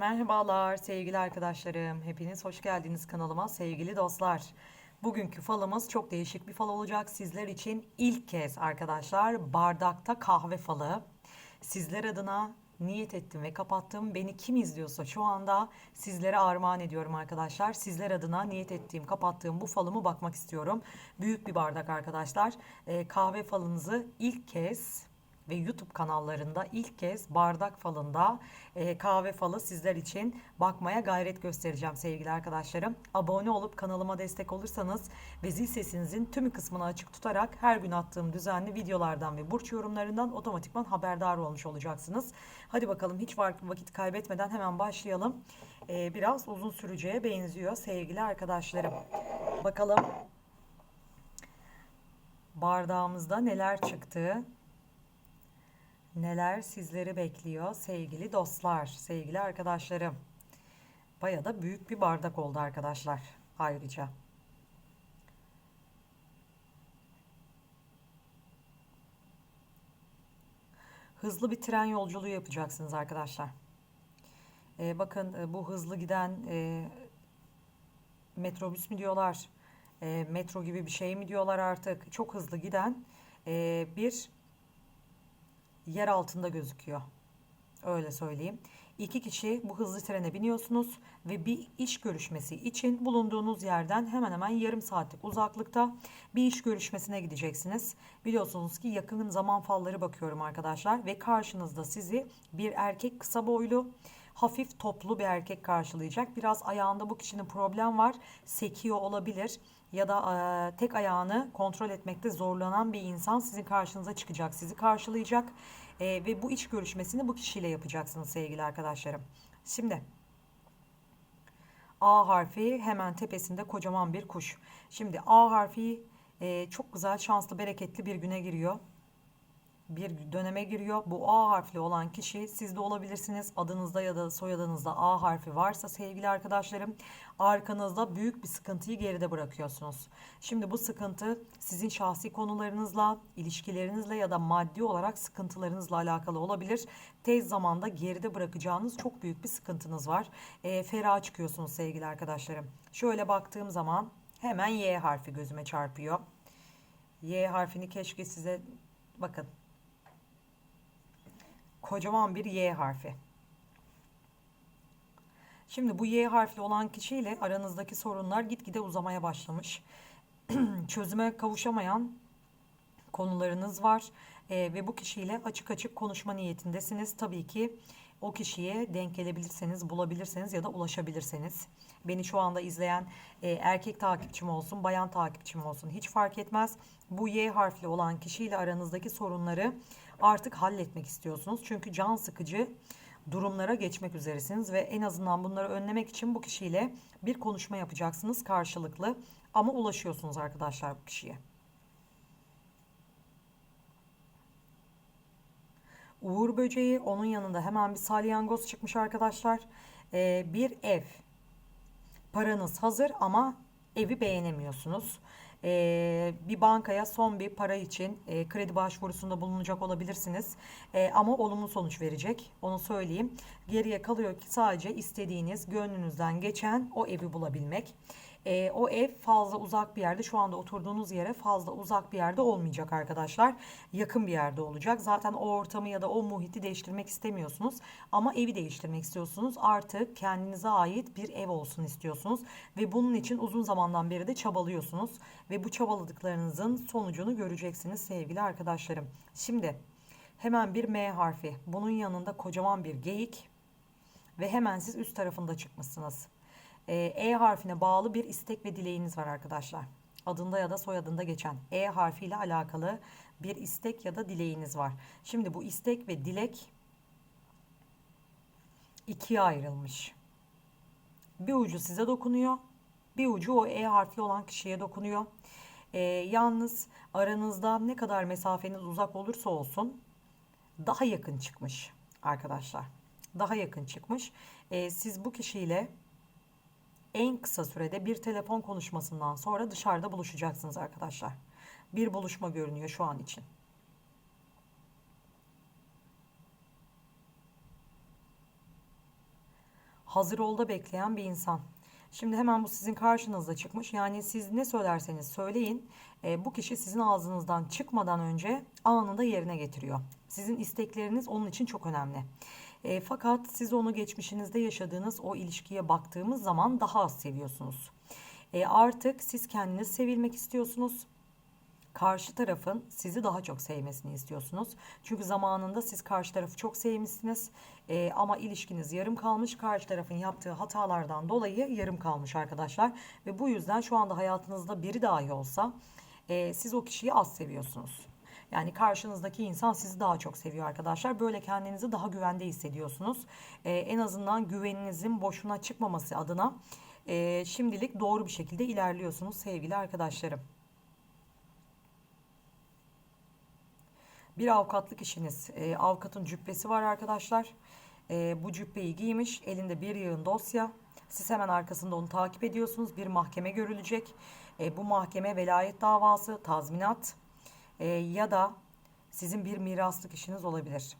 Merhabalar sevgili arkadaşlarım. Hepiniz hoş geldiniz kanalıma sevgili dostlar. Bugünkü falımız çok değişik bir fal olacak. Sizler için ilk kez arkadaşlar bardakta kahve falı. Sizler adına niyet ettim ve kapattım. Beni kim izliyorsa şu anda sizlere armağan ediyorum arkadaşlar. Sizler adına niyet ettiğim, kapattığım bu falımı bakmak istiyorum. Büyük bir bardak arkadaşlar. Ee, kahve falınızı ilk kez ve YouTube kanallarında ilk kez bardak falında e, kahve falı sizler için bakmaya gayret göstereceğim sevgili arkadaşlarım. Abone olup kanalıma destek olursanız ve zil sesinizin tümü kısmını açık tutarak her gün attığım düzenli videolardan ve burç yorumlarından otomatikman haberdar olmuş olacaksınız. Hadi bakalım hiç vakit kaybetmeden hemen başlayalım. E, biraz uzun süreceğe benziyor sevgili arkadaşlarım. Bakalım bardağımızda neler çıktı neler sizleri bekliyor sevgili dostlar, sevgili arkadaşlarım. Baya da büyük bir bardak oldu arkadaşlar ayrıca. Hızlı bir tren yolculuğu yapacaksınız arkadaşlar. Ee, bakın e, bu hızlı giden e, metrobüs mü diyorlar, e, metro gibi bir şey mi diyorlar artık. Çok hızlı giden e, bir yer altında gözüküyor. Öyle söyleyeyim. İki kişi bu hızlı trene biniyorsunuz ve bir iş görüşmesi için bulunduğunuz yerden hemen hemen yarım saatlik uzaklıkta bir iş görüşmesine gideceksiniz. Biliyorsunuz ki yakın zaman falları bakıyorum arkadaşlar ve karşınızda sizi bir erkek kısa boylu hafif toplu bir erkek karşılayacak. Biraz ayağında bu kişinin problem var. Sekiyor olabilir ya da e, tek ayağını kontrol etmekte zorlanan bir insan sizin karşınıza çıkacak, sizi karşılayacak e, ve bu iş görüşmesini bu kişiyle yapacaksınız sevgili arkadaşlarım. Şimdi A harfi hemen tepesinde kocaman bir kuş. Şimdi A harfi e, çok güzel, şanslı, bereketli bir güne giriyor bir döneme giriyor. Bu A harfli olan kişi siz de olabilirsiniz. Adınızda ya da soyadınızda A harfi varsa sevgili arkadaşlarım arkanızda büyük bir sıkıntıyı geride bırakıyorsunuz. Şimdi bu sıkıntı sizin şahsi konularınızla, ilişkilerinizle ya da maddi olarak sıkıntılarınızla alakalı olabilir. Tez zamanda geride bırakacağınız çok büyük bir sıkıntınız var. E, ferah çıkıyorsunuz sevgili arkadaşlarım. Şöyle baktığım zaman hemen Y harfi gözüme çarpıyor. Y harfini keşke size bakın kocaman bir Y harfi. Şimdi bu Y harfli olan kişiyle aranızdaki sorunlar gitgide uzamaya başlamış. Çözüme kavuşamayan konularınız var ee, ve bu kişiyle açık açık konuşma niyetindesiniz. Tabii ki o kişiye denk gelebilirseniz, bulabilirseniz ya da ulaşabilirseniz. Beni şu anda izleyen e, erkek takipçim olsun, bayan takipçim olsun hiç fark etmez. Bu Y harfli olan kişiyle aranızdaki sorunları artık halletmek istiyorsunuz. Çünkü can sıkıcı durumlara geçmek üzeresiniz ve en azından bunları önlemek için bu kişiyle bir konuşma yapacaksınız karşılıklı ama ulaşıyorsunuz arkadaşlar bu kişiye. Uğur böceği onun yanında hemen bir salyangoz çıkmış arkadaşlar. Ee, bir ev. Paranız hazır ama evi beğenemiyorsunuz e, bir bankaya son bir para için e, kredi başvurusunda bulunacak olabilirsiniz. E, ama olumlu sonuç verecek. Onu söyleyeyim. Geriye kalıyor ki sadece istediğiniz, gönlünüzden geçen o evi bulabilmek. E, o ev fazla uzak bir yerde şu anda oturduğunuz yere fazla uzak bir yerde olmayacak arkadaşlar. Yakın bir yerde olacak. Zaten o ortamı ya da o muhiti değiştirmek istemiyorsunuz. Ama evi değiştirmek istiyorsunuz. Artık kendinize ait bir ev olsun istiyorsunuz. Ve bunun için uzun zamandan beri de çabalıyorsunuz. Ve bu çabaladıklarınızın sonucunu göreceksiniz sevgili arkadaşlarım. Şimdi hemen bir M harfi. Bunun yanında kocaman bir geyik. Ve hemen siz üst tarafında çıkmışsınız. Ee, e harfine bağlı bir istek ve dileğiniz var arkadaşlar. Adında ya da soyadında geçen E harfiyle alakalı bir istek ya da dileğiniz var. Şimdi bu istek ve dilek ikiye ayrılmış. Bir ucu size dokunuyor. Bir ucu o E harfli olan kişiye dokunuyor. E, yalnız aranızda ne kadar mesafeniz uzak olursa olsun daha yakın çıkmış arkadaşlar. Daha yakın çıkmış. E, siz bu kişiyle en kısa sürede bir telefon konuşmasından sonra dışarıda buluşacaksınız arkadaşlar. Bir buluşma görünüyor şu an için. hazır olda bekleyen bir insan. Şimdi hemen bu sizin karşınızda çıkmış. Yani siz ne söylerseniz söyleyin e, bu kişi sizin ağzınızdan çıkmadan önce anında yerine getiriyor. Sizin istekleriniz onun için çok önemli. E, fakat siz onu geçmişinizde yaşadığınız o ilişkiye baktığımız zaman daha az seviyorsunuz. E, artık siz kendiniz sevilmek istiyorsunuz karşı tarafın sizi daha çok sevmesini istiyorsunuz. Çünkü zamanında siz karşı tarafı çok sevmişsiniz ee, ama ilişkiniz yarım kalmış. Karşı tarafın yaptığı hatalardan dolayı yarım kalmış arkadaşlar. Ve bu yüzden şu anda hayatınızda biri dahi olsa e, siz o kişiyi az seviyorsunuz. Yani karşınızdaki insan sizi daha çok seviyor arkadaşlar. Böyle kendinizi daha güvende hissediyorsunuz. Ee, en azından güveninizin boşuna çıkmaması adına e, şimdilik doğru bir şekilde ilerliyorsunuz sevgili arkadaşlarım. Bir avukatlık işiniz. E, avukatın cübbesi var arkadaşlar. E, bu cübbeyi giymiş. Elinde bir yığın dosya. Siz hemen arkasında onu takip ediyorsunuz. Bir mahkeme görülecek. E, bu mahkeme velayet davası, tazminat e, ya da sizin bir miraslık işiniz olabilir.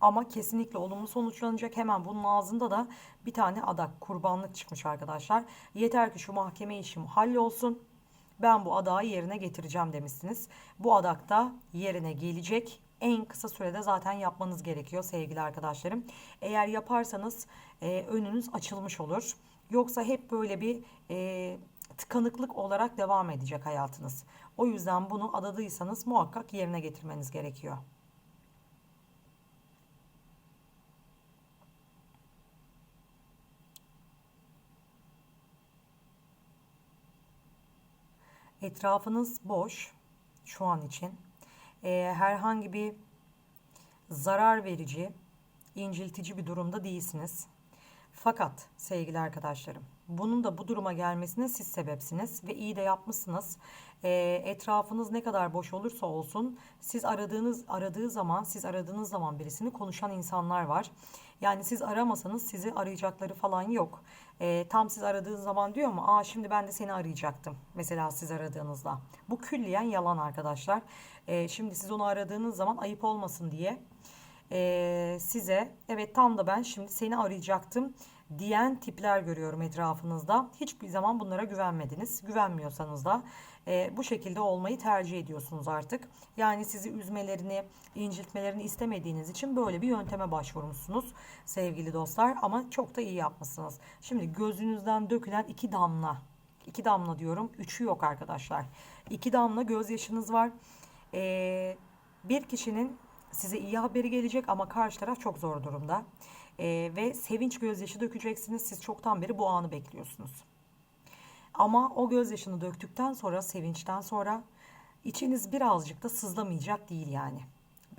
Ama kesinlikle olumlu sonuçlanacak. Hemen bunun ağzında da bir tane adak, kurbanlık çıkmış arkadaşlar. Yeter ki şu mahkeme işim hallolsun ben bu adağı yerine getireceğim demişsiniz. Bu adak da yerine gelecek. En kısa sürede zaten yapmanız gerekiyor sevgili arkadaşlarım. Eğer yaparsanız e, önünüz açılmış olur. Yoksa hep böyle bir e, tıkanıklık olarak devam edecek hayatınız. O yüzden bunu adadıysanız muhakkak yerine getirmeniz gerekiyor. Etrafınız boş şu an için. Ee, herhangi bir zarar verici, inciltici bir durumda değilsiniz. Fakat sevgili arkadaşlarım, bunun da bu duruma gelmesine siz sebepsiniz ve iyi de yapmışsınız. E, etrafınız ne kadar boş olursa olsun, siz aradığınız aradığı zaman, siz aradığınız zaman birisini konuşan insanlar var. Yani siz aramasanız sizi arayacakları falan yok. E, tam siz aradığınız zaman diyor mu? Aa şimdi ben de seni arayacaktım. Mesela siz aradığınızda. Bu külliyen yalan arkadaşlar. E, şimdi siz onu aradığınız zaman ayıp olmasın diye e, size evet tam da ben şimdi seni arayacaktım diyen tipler görüyorum etrafınızda. Hiçbir zaman bunlara güvenmediniz. Güvenmiyorsanız da e, bu şekilde olmayı tercih ediyorsunuz artık. Yani sizi üzmelerini, inciltmelerini istemediğiniz için böyle bir yönteme başvurmuşsunuz sevgili dostlar. Ama çok da iyi yapmışsınız. Şimdi gözünüzden dökülen iki damla, iki damla diyorum, üçü yok arkadaşlar. İki damla gözyaşınız var. E, bir kişinin size iyi haberi gelecek ama karşı taraf çok zor durumda. Ee, ve sevinç gözyaşı dökeceksiniz. Siz çoktan beri bu anı bekliyorsunuz. Ama o gözyaşını döktükten sonra, sevinçten sonra içiniz birazcık da sızlamayacak değil yani.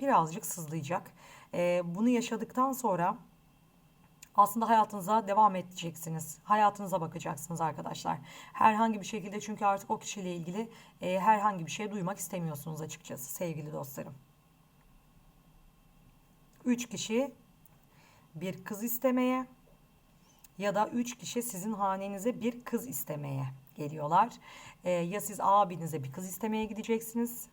Birazcık sızlayacak. Ee, bunu yaşadıktan sonra aslında hayatınıza devam edeceksiniz. Hayatınıza bakacaksınız arkadaşlar. Herhangi bir şekilde çünkü artık o kişiyle ilgili e, herhangi bir şey duymak istemiyorsunuz açıkçası sevgili dostlarım. 3 kişi bir kız istemeye ya da 3 kişi sizin hanenize bir kız istemeye geliyorlar. Ee, ya siz abinize bir kız istemeye gideceksiniz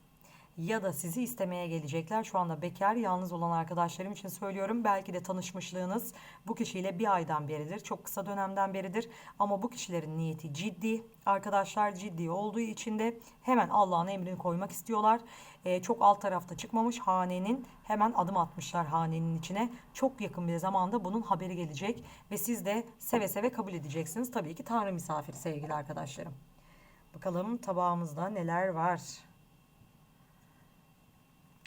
ya da sizi istemeye gelecekler. Şu anda bekar, yalnız olan arkadaşlarım için söylüyorum. Belki de tanışmışlığınız bu kişiyle bir aydan beridir. Çok kısa dönemden beridir. Ama bu kişilerin niyeti ciddi. Arkadaşlar ciddi olduğu için de hemen Allah'ın emrini koymak istiyorlar. Ee, çok alt tarafta çıkmamış hanenin hemen adım atmışlar hanenin içine. Çok yakın bir zamanda bunun haberi gelecek. Ve siz de seve seve kabul edeceksiniz. Tabii ki Tanrı misafiri sevgili arkadaşlarım. Bakalım tabağımızda neler var.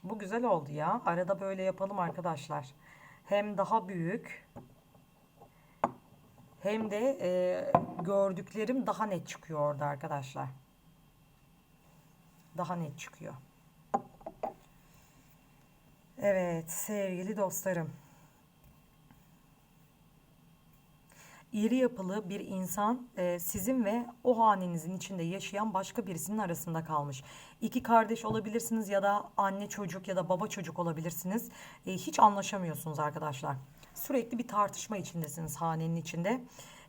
Bu güzel oldu ya. Arada böyle yapalım arkadaşlar. Hem daha büyük hem de e, gördüklerim daha net çıkıyor orada arkadaşlar. Daha net çıkıyor. Evet sevgili dostlarım. İri yapılı bir insan e, sizin ve o hanenizin içinde yaşayan başka birisinin arasında kalmış. İki kardeş olabilirsiniz ya da anne çocuk ya da baba çocuk olabilirsiniz. E, hiç anlaşamıyorsunuz arkadaşlar. Sürekli bir tartışma içindesiniz hanenin içinde.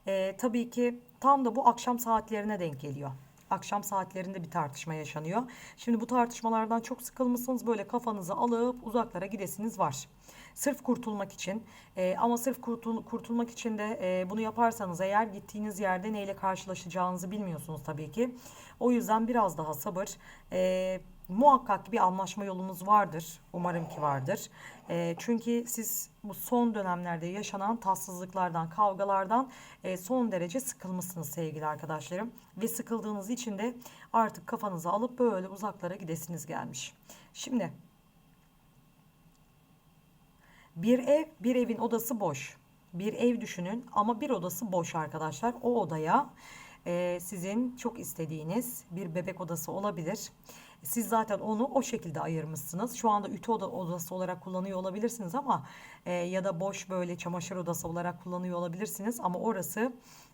E, tabii ki tam da bu akşam saatlerine denk geliyor akşam saatlerinde bir tartışma yaşanıyor. Şimdi bu tartışmalardan çok sıkılmışsınız. Böyle kafanızı alıp uzaklara gidesiniz var. Sırf kurtulmak için e, ama sırf kurtul- kurtulmak için de e, bunu yaparsanız eğer gittiğiniz yerde neyle karşılaşacağınızı bilmiyorsunuz tabii ki. O yüzden biraz daha sabır. E, muhakkak bir anlaşma yolunuz vardır. Umarım ki vardır. E, çünkü siz bu son dönemlerde yaşanan tatsızlıklardan, kavgalardan e, son derece sıkılmışsınız sevgili arkadaşlarım. Ve sıkıldığınız için de artık kafanızı alıp böyle uzaklara gidesiniz gelmiş. Şimdi bir ev, bir evin odası boş. Bir ev düşünün ama bir odası boş arkadaşlar. O odaya e, sizin çok istediğiniz bir bebek odası olabilir. Siz zaten onu o şekilde ayırmışsınız. Şu anda ütü oda, odası olarak kullanıyor olabilirsiniz ama e, ya da boş böyle çamaşır odası olarak kullanıyor olabilirsiniz. Ama orası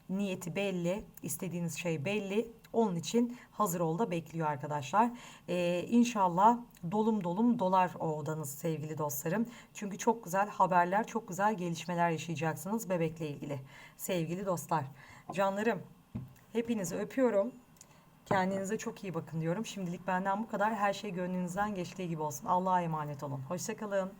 niyeti belli, istediğiniz şey belli. Onun için hazır ol da bekliyor arkadaşlar. Ee, inşallah dolum dolum dolar o odanız sevgili dostlarım. Çünkü çok güzel haberler, çok güzel gelişmeler yaşayacaksınız bebekle ilgili. Sevgili dostlar, canlarım hepinizi öpüyorum. Kendinize çok iyi bakın diyorum. Şimdilik benden bu kadar. Her şey gönlünüzden geçtiği gibi olsun. Allah'a emanet olun. Hoşçakalın.